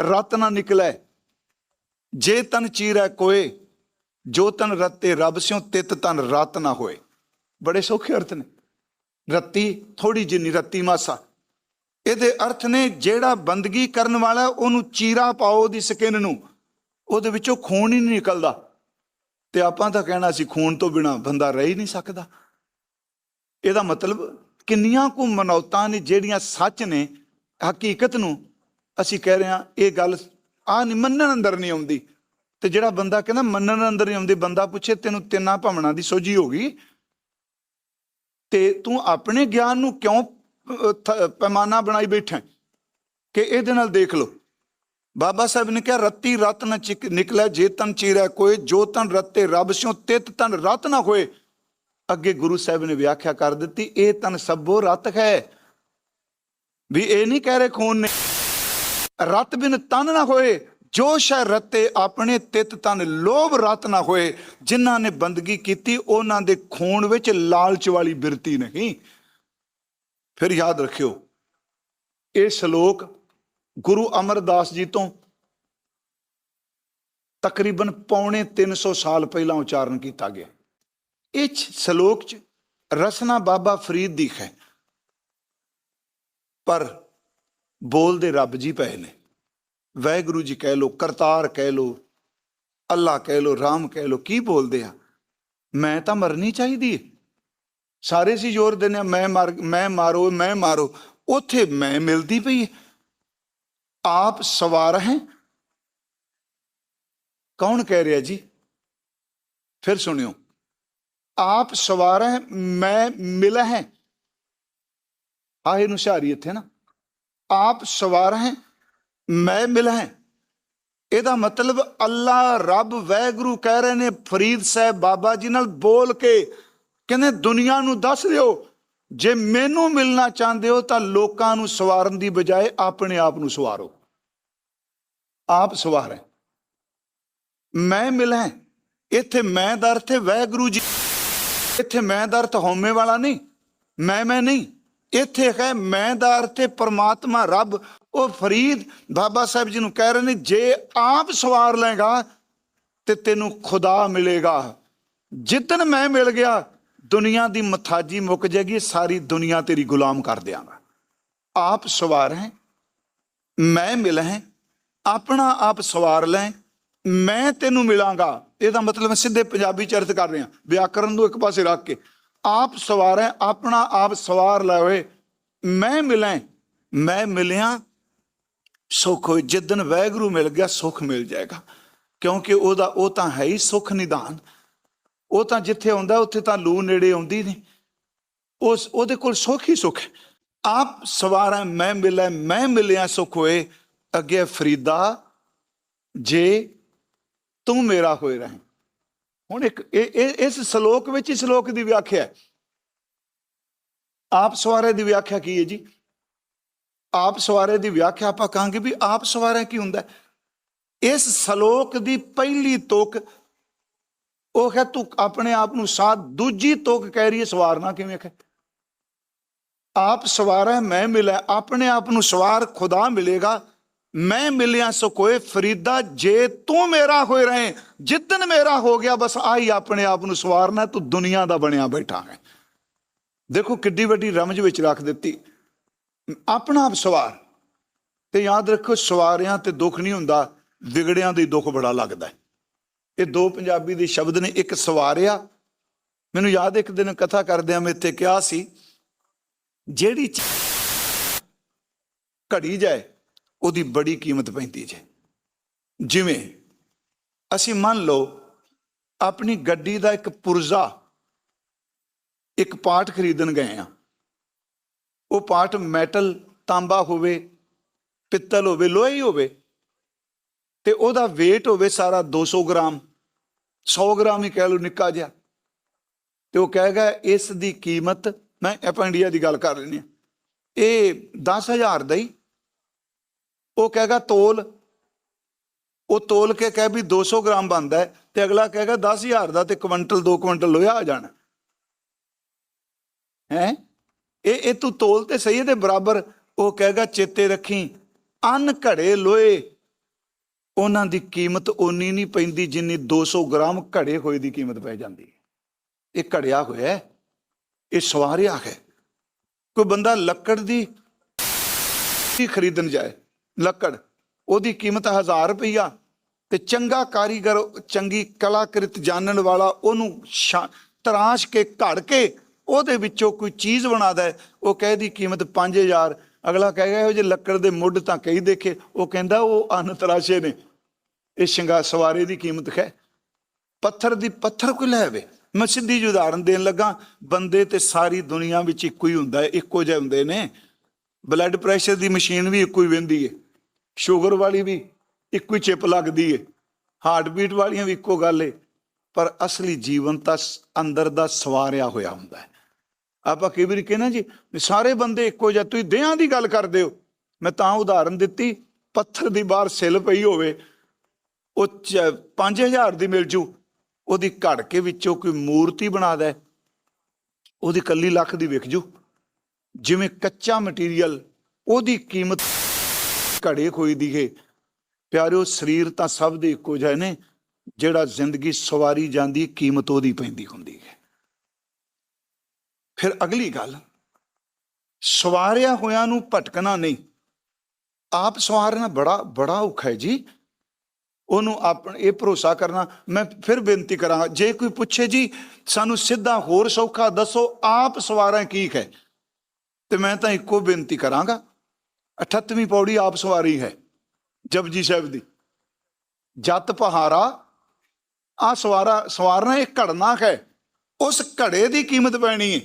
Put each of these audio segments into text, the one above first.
ਰਤ ਨਾ ਨਿਕਲੇ। ਜੇ ਤਨ ਚੀਰੈ ਕੋਏ, ਜੋ ਤਨ ਰਤੇ ਰੱਬ ਸਿਓ ਤਿਤ ਤਨ ਰਤ ਨਾ ਹੋਏ। ਬੜੇ ਸੌਖੇ ਅਰਥ ਨੇ। ਰੱਤੀ ਥੋੜੀ ਜਿੰਨੀ ਰੱਤੀ ਮਾਸਾ। ਇਹਦੇ ਅਰਥ ਨੇ ਜਿਹੜਾ ਬੰਦਗੀ ਕਰਨ ਵਾਲਾ, ਉਹਨੂੰ ਚੀਰਾ ਪਾਓ ਉਹਦੀ ਸਕਿਨ ਨੂੰ, ਉਹਦੇ ਵਿੱਚੋਂ ਖੂਨ ਹੀ ਨਹੀਂ ਨਿਕਲਦਾ। ਤੇ ਆਪਾਂ ਤਾਂ ਕਹਿਣਾ ਸੀ, ਖੂਨ ਤੋਂ ਬਿਨਾ ਬੰਦਾ ਰਹਿ ਹੀ ਨਹੀਂ ਸਕਦਾ। ਇਹਦਾ ਮਤਲਬ ਕਿੰਨੀਆਂ ਕੁ ਮਨੌਤਾਂ ਨੇ, ਜਿਹੜੀਆਂ ਸੱਚ ਨੇ, ਹਕੀਕਤ ਨੂੰ ਅਸੀਂ ਕਹਿ ਰਹੇ ਹਾਂ, ਇਹ ਗੱਲ ਆ ਨਹੀਂ ਮੰਨਣ ਅੰਦਰ ਨਹੀਂ ਆਉਂਦੀ। ਤੇ ਜਿਹੜਾ ਬੰਦਾ ਕਹਿੰਦਾ ਮੰਨਣ ਅੰਦਰ ਨਹੀਂ ਆਉਂਦੀ, ਬੰਦਾ ਪੁੱਛੇ ਤੈਨੂੰ ਤਿੰਨਾਂ ਭਵਨਾਂ ਦੀ ਸੋਝੀ ਹੋ ਗਈ। ਤੇ ਤੂੰ ਆਪਣੇ ਗਿਆਨ ਨੂੰ ਕਿਉਂ ਪੈਮਾਨਾ ਬਣਾਈ ਬੈਠਾ ਕਿ ਇਹਦੇ ਨਾਲ ਦੇਖ ਲਓ। ਬਾਬਾ ਸਾਹਿਬ ਨੇ ਕਿਹਾ, ਰੱਤੀ ਰਤ ਨ ਚਿਕ, ਨਿਕਲੇ, ਜੇ ਤਨ ਚੀਰੈ ਕੋਏ, ਜੋ ਤਨ ਰਤੇ ਰੱਬ ਸਿਓ ਤਿਤ ਤਨ ਰਤ ਨਾ ਹੋਏ। ਅੱਗੇ ਗੁਰੂ ਸਾਹਿਬ ਨੇ ਵਿਆਖਿਆ ਕਰ ਦਿੱਤੀ, ਇਹ ਤਨ ਸਭੋ ਰਤ ਹੈ। ਵੀ ਇਹ ਨਹੀਂ ਕਹਿ ਰਹੇ ਖੂਨ ਨੇ। ਰਤ ਬਿਨ ਤਨ ਨਾ ਹੋਏ, ਜੋ ਸ਼ੈ ਰਤੇ ਆਪਣੇ ਤਿਤ ਤਨ ਲੋਭ ਰਤ ਨਾ ਹੋਏ, ਜਿਨ੍ਹਾਂ ਨੇ ਬੰਦਗੀ ਕੀਤੀ, ਉਹਨਾਂ ਦੇ ਖੂਨ ਵਿੱਚ ਲਾਲਚ ਵਾਲੀ ਬਿਰਤੀ ਨਹੀਂ। ਫਿਰ ਯਾਦ ਰੱਖਿਓ, ਇਹ ਸ਼ਲੋਕ ਗੁਰੂ ਅਮਰਦਾਸ ਜੀ ਤੋਂ ਤਕਰੀਬਨ ਪੌਣੇ 300 ਸਾਲ ਪਹਿਲਾਂ ਉਚਾਰਨ ਕੀਤਾ ਗਿਆ। ਇਹ ਸ਼ਲੋਕ ਚ ਰਸਨਾ ਬਾਬਾ ਫਰੀਦ ਦੀ ਹੈ। ਪਰ ਬੋਲਦੇ ਰੱਬ ਜੀ ਪਏ ਨੇ। ਵਾਹਿਗੁਰੂ ਜੀ ਕਹਿ ਲੋ, ਕਰਤਾਰ ਕਹਿ ਲੋ, ਅੱਲਾ ਕਹਿ ਲੋ, ਰਾਮ ਕਹਿ ਲੋ, ਕੀ ਬੋਲਦੇ ਆ? ਮੈਂ ਤਾਂ ਮਰਨੀ ਚਾਹੀਦੀ ਹੈ ਸਾਰੇ ਸੀ ਜ਼ੋਰ ਦਿੰਦੇ ਆ, ਮੈਂ ਮਰ, ਮੈਂ ਮਾਰੋ ਮੈਂ ਮਾਰੋ, ਉੱਥੇ ਮੈਂ ਮਿਲਦੀ ਪਈ ਆਪ ਸਵਾਰ ਹੈ। ਕੌਣ ਕਹਿ ਰਿਹਾ ਜੀ? ਫਿਰ ਸੁਣਿਓ। ਆਪ ਸਵਾਰ ਹੈ, ਮੈਂ ਮਿਲ ਹੈ। ਆਹੇ ਨੂੰ ਸ਼ਾਰੀ ਇੱਥੇ ਨਾ। ਆਪ ਸਵਾਰ ਹੈ, ਮੈਂ ਮਿਲ ਹੈ। ਇਹਦਾ ਮਤਲਬ ਅੱਲਾ ਰੱਬ ਵੈਗਰੂ ਕਹਿ ਰਹੇ ਨੇ, ਫਰੀਦ ਸਾਹਿਬ ਬਾਬਾ ਜੀ ਨਾਲ ਬੋਲ ਕੇ ਕਹਿੰਦੇ, ਦੁਨੀਆ ਨੂੰ ਦੱਸ ਦਿਓ, ਜੇ ਮੈਨੂੰ ਮਿਲਣਾ ਚਾਹੁੰਦੇ ਹੋ ਤਾਂ ਲੋਕਾਂ ਨੂੰ ਸਵਾਰਨ ਦੀ ਬਜਾਏ ਆਪਣੇ ਆਪ ਨੂੰ ਸਵਾਰੋ। ਆਪ ਸਵਾਰ ਹੈ। ਮੈਂ ਮਿਲਾਂ ਇੱਥੇ ਮੈਂ ਦਾ ਅਰਥ ਹੈ ਵੈਗਰੂ ਜੀ। ਇੱਥੇ ਮੈਂ ਦਾ ਅਰਥ ਹਉਮੈ ਵਾਲਾ ਨਹੀਂ, ਮੈਂ ਮੈਂ ਨਹੀਂ। ਇੱਥੇ ਹੈ ਮੈਂ ਦਾ ਅਰਥ ਹੈ ਪ੍ਰਮਾਤਮਾ ਰੱਬ। ਉਹ ਫਰੀਦ ਬਾਬਾ ਸਾਹਿਬ ਜੀ ਨੂੰ ਕਹਿ ਰਹੇ ਨੇ, ਜੇ ਆਪ ਸਵਾਰ ਲੇਗਾ ਤੇ ਤੈਨੂੰ ਖੁਦਾ ਮਿਲੇਗਾ। ਜਿੱਦਨ ਮੈਂ ਮਿਲ ਗਿਆ, ਦੁਨੀਆ ਦੀ ਮਥਾਜੀ ਮੁੱਕ ਜਾਏਗੀ, ਸਾਰੀ ਦੁਨੀਆ ਤੇਰੀ ਗੁਲਾਮ ਕਰ ਦਿਆਂਗਾ। ਆਪ ਸਵਾਰ ਹੈ, ਮੈਂ ਮਿਲ ਹੈ, ਆਪਣਾ ਆਪ ਸਵਾਰ ਲੈ, ਮੈਂ ਤੈਨੂੰ ਮਿਲਾਂਗਾ। ਇਹਦਾ ਮਤਲਬ ਸਿੱਧੇ ਪੰਜਾਬੀ ਚ ਅਰਥ ਕਰ ਰਿਹਾ। ਵਿਆਕਰਨ ਨੂੰ ਇੱਕ ਪਾਸੇ ਰੱਖ ਕੇ। ਆਪ ਸਵਾਰ ਆਪਣਾ ਆਪ ਸਵਾਰ ਲੈ ਮੈਂ ਮਿਲਾਂ ਮੈਂ ਮਿਲਿਆ, ਸੁਖ ਹੋਏ। ਜਿੱਦਨ ਵੈਗਰੂ ਮਿਲ ਗਿਆ, ਸੁਖ ਮਿਲ ਜਾਏਗਾ। ਕਿਉਂਕਿ ਉਹਦਾ, ਉਹ ਤਾਂ ਹੈ ਹੀ ਸੁਖ ਨਿਦਾਨ। ਉਹ ਤਾਂ ਜਿੱਥੇ ਆਉਂਦਾ ਉੱਥੇ ਤਾਂ ਲੂ ਨੇੜੇ ਆਉਂਦੀ ਨਹੀਂ। ਉਸ, ਉਹਦੇ ਕੋਲ ਸੁਖ ਹੀ ਸੁਖ ਹੈ। ਆਪ ਸਵਾਰ ਹੈ, ਮੈਂ ਮਿਲਿਆ ਮੈਂ ਮਿਲਿਆ, ਸੁਖ ਹੋਏ। ਅੱਗੇ ਫਰੀਦਾ ਜੇ ਤੂੰ ਮੇਰਾ ਹੋਏ ਰਹੇ। ਹੁਣ ਇੱਕ ਇਹ- ਇਸ ਸ਼ਲੋਕ ਵਿੱਚ ਹੀ ਸ਼ਲੋਕ ਦੀ ਵਿਆਖਿਆ ਹੈ। ਆਪ ਸਵਾਰੇ ਦੀ ਵਿਆਖਿਆ ਕੀ ਹੈ ਜੀ? ਆਪ ਸਵਾਰੇ ਦੀ ਵਿਆਖਿਆ ਆਪਾਂ ਕਹਾਂਗੇ ਵੀ ਆਪ ਸਵਾਰੇ ਕੀ ਹੁੰਦਾ ਇਸ ਸ਼ਲੋਕ ਦੀ ਪਹਿਲੀ ਤੁਕ, ਉਹ ਹੈ ਤੂੰ ਆਪਣੇ ਆਪ ਨੂੰ ਸਾਧ ਦੂਜੀ ਤੁਕ ਕਹਿ ਰਹੀ ਹੈ ਸਵਾਰਨਾ ਕਿਵੇਂ ਹੈ ਆਪ ਸਵਾਰ ਮੈਂ ਮਿਲਿਆ, ਆਪਣੇ ਆਪ ਨੂੰ ਸਵਾਰ ਖੁਦਾ ਮਿਲੇਗਾ ਮੈਂ ਮਿਲਿਆ ਸੋ ਕੋਏ ਫਰੀਦਾ, ਜੇ ਤੂੰ ਮੇਰਾ ਹੋਏ ਰਹੇ ਜਿੱਦਨ ਮੇਰਾ ਹੋ ਗਿਆ, ਬਸ ਆਈ ਆਪਣੇ ਆਪ ਨੂੰ ਸਵਾਰਨਾ, ਤੂੰ ਦੁਨੀਆ ਦਾ ਬਣਿਆ ਬੈਠਾ ਹੈ। ਦੇਖੋ ਕਿੱਡੀ ਵੱਡੀ ਰਮਜ ਵਿੱਚ ਰੱਖ ਦਿੱਤੀ। ਆਪਣਾ ਆਪ ਸਵਾਰ, ਤੇ ਯਾਦ ਰੱਖੋ ਸਵਾਰਿਆਂ ਤੇ ਦੁੱਖ ਨਹੀਂ ਹੁੰਦਾ, ਵਿਗੜਿਆਂ ਦੇ ਦੁੱਖ ਬੜਾ ਲੱਗਦਾ ਇਹ ਦੋ ਪੰਜਾਬੀ ਦੇ ਸ਼ਬਦ ਨੇ, ਇੱਕ ਸਵਾਰਿਆ। ਮੈਨੂੰ ਯਾਦ ਇੱਕ ਦਿਨ ਕਥਾ ਕਰਦਿਆਂ ਮੈਂ ਇੱਥੇ ਕਿਹਾ ਸੀ, ਜਿਹੜੀ ਘੜੀ ਜਾਏ ਉਹਦੀ ਬੜੀ ਕੀਮਤ ਪੈਂਦੀ ਜੇ। ਜਿਵੇਂ ਅਸੀਂ ਮੰਨ ਲਓ ਆਪਣੀ ਗੱਡੀ ਦਾ ਇੱਕ ਪੁਰਜ਼ਾ ਇੱਕ ਪਾਰਟ ਖਰੀਦਣ ਗਏ ਆ। ਉਹ ਪਾਰਟ ਮੈਟਲ, ਤਾਂਬਾ ਹੋਵੇ, ਪਿੱਤਲ ਹੋਵੇ, ਲੋਹੇ ਹੀ ਹੋਵੇ, ਤੇ ਉਹਦਾ weight ਹੋਵੇ ਸਾਰਾ 200 ਗ੍ਰਾਮ 100 ਗ੍ਰਾਮ ਹੀ ਕਹਿ ਲਓ ਨਿੱਕਾ ਜਿਹਾ। ਤੇ ਉਹ ਕਹੇਗਾ, ਇਸ ਦੀ ਕੀਮਤ ਮੈਂ ਆਪਾਂ ਇੰਡੀਆ ਦੀ ਗੱਲ ਕਰ ਲੈਂਦੇ ਆ। ਇਹ 10000 ਦਾ ਹੀ ਉਹ ਕਹੇਗਾ ਤੋਲ। ਉਹ ਤੋਲ ਕੇ ਕਹੇ ਵੀ 200 ਗ੍ਰਾਮ ਬਣਦਾ ਹੈ ਤੇ ਅਗਲਾ ਕਹੇਗਾ 10000 ਦਾ ਤੇ ਕੁਇੰਟਲ 2 ਕੁਇੰਟਲ ਲੋਹਾ ਆ ਜਾਣਾ। ਹੈ? ਇਹ ਇਹ ਤੂੰ ਤੋਲ ਤੇ ਸਹੀ ਹੈ ਬਰਾਬਰ। ਉਹ ਕਹੇਗਾ ਚੇਤੇ ਰੱਖੀ, ਅਨ ਘੜੇ ਲੋਏ ਉਹਨਾਂ ਦੀ ਕੀਮਤ ਓਨੀ ਨਹੀਂ ਪੈਂਦੀ ਜਿੰਨੀ 200 ਗ੍ਰਾਮ ਘੜੇ ਹੋਏ ਦੀ ਕੀਮਤ ਪੈ ਜਾਂਦੀ ਹੈ। ਇਹ ਘੜਿਆ ਹੋਇਆ ਇਹ ਸਵਾਰਿਆ ਹੈ। ਕੋਈ ਬੰਦਾ ਲੱਕੜ ਦੀ ਖਰੀਦਣ ਜਾਏ ਲੱਕੜ, ਉਹਦੀ ਕੀਮਤ 1000 ਰੁਪਈਆ। ਤੇ ਚੰਗਾ ਕਾਰੀਗਰ, ਚੰਗੀ ਕਲਾਕ੍ਰਿਤ ਜਾਣਨ ਵਾਲਾ, ਉਹਨੂੰ ਸ਼ਾ- ਤਰਾਸ਼ ਕੇ, ਘੜ ਕੇ, ਉਹਦੇ ਵਿੱਚੋਂ ਕੋਈ ਚੀਜ਼ ਬਣਾਦਾ ਉਹ ਕਹੇ ਦੀ ਕੀਮਤ 5000 ਅਗਲਾ ਕਹੇਗਾ ਇਹੋ ਜੇ ਲੱਕੜ ਦੇ ਮੁੱਢ ਤਾਂ ਕਈ ਦੇਖੇ। ਉਹ ਕਹਿੰਦਾ, ਉਹ ਅਨ ਤਰਾਸ਼ੇ ਨੇ। ਇਹ ਸ਼ਿੰਗਾ ਸਵਾਰੇ ਦੀ ਕੀਮਤ ਹੈ ਪੱਥਰ ਦੀ ਪੱਥਰ ਕੋਈ ਲੈ ਆਵੇ। ਮੈਂ ਸਿੱਧੀ ਜਿਹੀ ਉਦਾਹਰਨ ਦੇਣ ਲੱਗਾ, ਬੰਦੇ ਤੇ ਸਾਰੀ ਦੁਨੀਆ ਵਿੱਚ ਇੱਕੋ ਹੀ ਹੁੰਦਾ ਹੈ, ਇੱਕੋ ਜਿਹੇ ਹੁੰਦੇ ਨੇ। ਬਲੱਡ ਪ੍ਰੈਸ਼ਰ ਦੀ ਮਸ਼ੀਨ ਵੀ ਇੱਕੋ ਹੀ ਵਹਿੰਦੀ ਹੈ ਸ਼ੂਗਰ ਵਾਲੀ ਵੀ ਇੱਕੋ ਹੀ ਚਿਪ ਲੱਗਦੀ ਹੈ ਹਾਰਟ ਬੀਟ ਵਾਲੀਆਂ ਵੀ ਇੱਕੋ ਗੱਲ ਏ। ਪਰ ਅਸਲੀ ਜੀਵਨ ਤਾਂ ਸ- ਅੰਦਰ ਦਾ ਸਵਾਰਿਆ ਹੋਇਆ ਹੁੰਦਾ ਹੈ। ਆਪਾਂ ਕਈ ਵਾਰੀ ਕਹਿੰਦੇ ਜੀ, ਵੀ ਸਾਰੇ ਬੰਦੇ ਇੱਕੋ ਜਿਹਾ ਤੁਸੀਂ ਦੇਹਾਂ ਦੀ ਗੱਲ ਕਰਦੇ ਹੋ। ਮੈਂ ਤਾਂ ਉਦਾਹਰਨ ਦਿੱਤੀ, ਪੱਥਰ ਦੀ ਬਾਹਰ ਸਿਲ ਪਈ ਹੋਵੇ, ਉਹ 5000 ਦੀ ਮਿਲ ਜੂ। ਉਹਦੀ ਘੜ ਕੇ ਵਿੱਚੋਂ ਕੋਈ ਮੂਰਤੀ ਬਣਾ ਦੇ। ਉਹਦੀ ਕੱਲੀ ਲੱਖ ਦੀ ਵਿਕ ਜੂ। ਜਿਵੇਂ ਕੱਚਾ ਮਟੀਰੀਅਲ ਉਹਦੀ ਕੀਮਤ ਘੜੇ ਕੋਈ ਦੀ ਹੈ ਪਿਆਰਿਓ, ਸਰੀਰ ਤਾਂ ਸਭ ਦੇ ਇੱਕੋ ਜਿਹੇ ਨੇ, ਜਿਹੜਾ ਜ਼ਿੰਦਗੀ ਸਵਾਰੀ ਜਾਂਦੀ, ਕੀਮਤ ਉਹਦੀ ਪੈਂਦੀ ਹੁੰਦੀ ਹੈ। ਫਿਰ ਅਗਲੀ ਗੱਲ, ਸਵਾਰਿਆ ਹੋਇਆਂ ਨੂੰ ਭਟਕਣਾ ਨਹੀਂ। ਆਪ ਸਵਾਰਨਾ ਬੜਾ ਬੜਾ ਔਖਾ ਹੈ ਜੀ। ਉਹਨੂੰ ਆਪਣ ਇਹ ਭਰੋਸਾ ਕਰਨਾ, ਮੈਂ ਫਿਰ ਬੇਨਤੀ ਕਰਾਂਗਾ, ਜੇ ਕੋਈ ਪੁੱਛੇ ਜੀ, ਸਾਨੂੰ ਸਿੱਧਾ ਹੋਰ ਸੌਖਾ ਦੱਸੋ, ਆਪ ਸਵਾਰਾਂ ਕੀ ਹੈ। ਤੇ ਮੈਂ ਤਾਂ ਇੱਕੋ ਬੇਨਤੀ ਕਰਾਂਗਾ 38ਵੀਂ ਪੌੜੀ ਆਪ ਸਵਾਰੀ ਹੈ, ਜਪਜੀ ਸਾਹਿਬ ਦੀ। ਜਤ ਪਹਾਰਾ ਆ ਸਵਾਰਾ, ਸਵਾਰਨਾ ਇਹ ਘੜਨਾ ਹੈ, ਉਸ ਘੜੇ ਦੀ ਕੀਮਤ ਪੈਣੀ ਹੈ।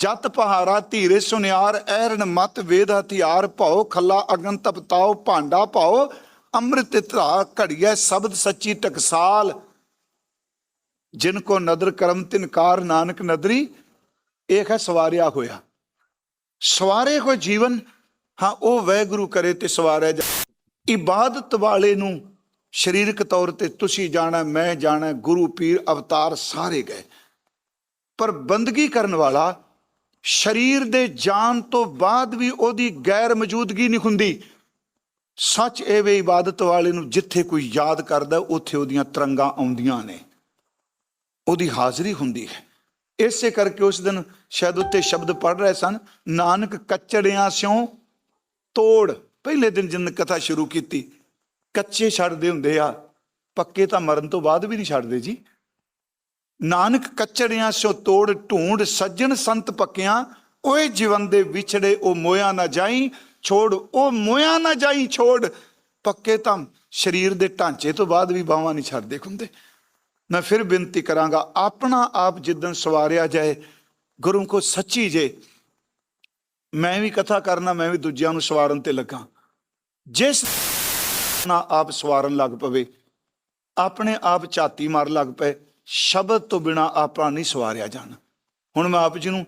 ਜਤ ਪਹਾਰਾ ਧੀਰੇ ਸੁਨਿਆਰ, ਐਰਨ ਮਤ, ਵੇਦ ਹਥਿਆਰ ਭਾਉ ਖੱਲਾ ਅਗਨ ਤਪਤਾਓ ਭਾਂਡਾ ਭਾਉ ਅੰਮ੍ਰਿਤ ਧਰਾ ਘੜੀਐ, ਸ਼ਬਦ ਸੱਚੀ ਟਕਸਾਲ। ਜਿਨ ਕੋ ਨਦਰ ਕਰਮ ਤਿਨਕਾਰ ਨਾਨਕ ਨਦਰੀ, ਇਹ ਹੈ ਸਵਾਰਿਆ ਹੋਇਆ। ਸਵਾਰੇ ਹੋਏ ਜੀਵਨ ਹਾਂ, ਉਹ ਵੈਗੁਰੂ ਕਰੇ ਤੇ ਸਵਾਰਿਆ ਜਾ। ਇਬਾਦਤ ਵਾਲੇ ਨੂੰ ਸਰੀਰਕ ਤੌਰ ਤੇ ਤੁਸੀਂ ਜਾਣਾ, ਮੈਂ ਜਾਣਾ, ਗੁਰੂ, ਪੀਰ, ਅਵਤਾਰ ਸਾਰੇ ਗਏ। ਪਰ ਬੰਦਗੀ ਕਰਨ ਵਾਲਾ ਸਰੀਰ ਦੇ ਜਾਣ ਤੋਂ ਬਾਅਦ ਵੀ ਉਹਦੀ ਗੈਰ ਮੌਜੂਦਗੀ ਨਹੀਂ ਹੁੰਦੀ। ਸੱਚ ਇਹ ਵੇ ਇਬਾਦਤ ਵਾਲੇ ਨੂੰ ਜਿੱਥੇ ਕੋਈ ਯਾਦ ਕਰਦਾ, ਉੱਥੇ ਉਹਦੀਆਂ ਤਰੰਗਾਂ ਆਉਂਦੀਆਂ ਨੇ। ਉਹਦੀ ਹਾਜ਼ਰੀ ਹੁੰਦੀ ਹੈ। ਇਸੇ ਕਰਕੇ ਉਸ ਦਿਨ ਸ਼ਾਇਦ ਉੱਤੇ ਸ਼ਬਦ ਪੜ ਰਹੇ ਸਨ, ਨਾਨਕ ਕੱਚੜਿਆਂ ਸਿਓ ਤੋੜ। ਪਹਿਲੇ ਦਿਨ ਜਿੰਨ ਕਥਾ ਸ਼ੁਰੂ ਕੀਤੀ, ਕੱਚੇ ਛੱਡਦੇ ਹੁੰਦੇ ਆ, ਪੱਕੇ ਤਾਂ ਮਰਨ ਤੋਂ ਬਾਅਦ ਵੀ ਨਹੀਂ ਛੱਡਦੇ ਜੀ। ਨਾਨਕ ਕੱਚੜਿਆਂ ਸੋ ਤੋੜ, ਢੂੰਡ, ਸੱਜਣ ਸੰਤ ਪੱਕਿਆਂ, ਓਏ ਜੀਵਨ ਦੇ ਵਿਛੜੇ ਉਹ ਮੋਇਆ ਨਾ ਜਾਈ, ਛੋੜ, ਉਹ ਮੋਇਆ ਨਾ ਜਾਈ, ਛੋੜ। ਪੱਕੇ ਤਾਂ ਸਰੀਰ ਦੇ ਢਾਂਚੇ ਤੋਂ ਬਾਅਦ ਵੀ ਬਾਹਾਂ ਨਹੀਂ ਛੱਡਦੇ ਹੁੰਦੇ। ਮੈਂ ਫਿਰ ਬੇਨਤੀ ਕਰਾਂਗਾ, ਆਪਣਾ ਆਪ ਜਿੱਦਨ ਸਵਾਰਿਆ ਜਾਏ, ਗੁਰੂ ਕੋ ਸੱਚੀ ਜੇ ਮੈਂ ਵੀ ਕਥਾ ਕਰਨਾ, ਮੈਂ ਵੀ ਦੂਜਿਆਂ ਨੂੰ ਸਵਾਰਨ ਤੇ ਲੱਗਾ। ਜਿਸ ਨਾ ਆਪ ਸਵਾਰਨ ਲੱਗ ਪਵੇ, ਆਪਣੇ ਆਪ ਝਾਤੀ ਮਾਰ ਲੱਗ ਪਏ, ਸ਼ਬਦ ਤੋਂ ਬਿਨਾ ਆਪਾਂ ਨਹੀਂ ਸਵਾਰਿਆ ਜਾਣਾ। ਹੁਣ ਮੈਂ ਆਪ ਜੀ ਨੂੰ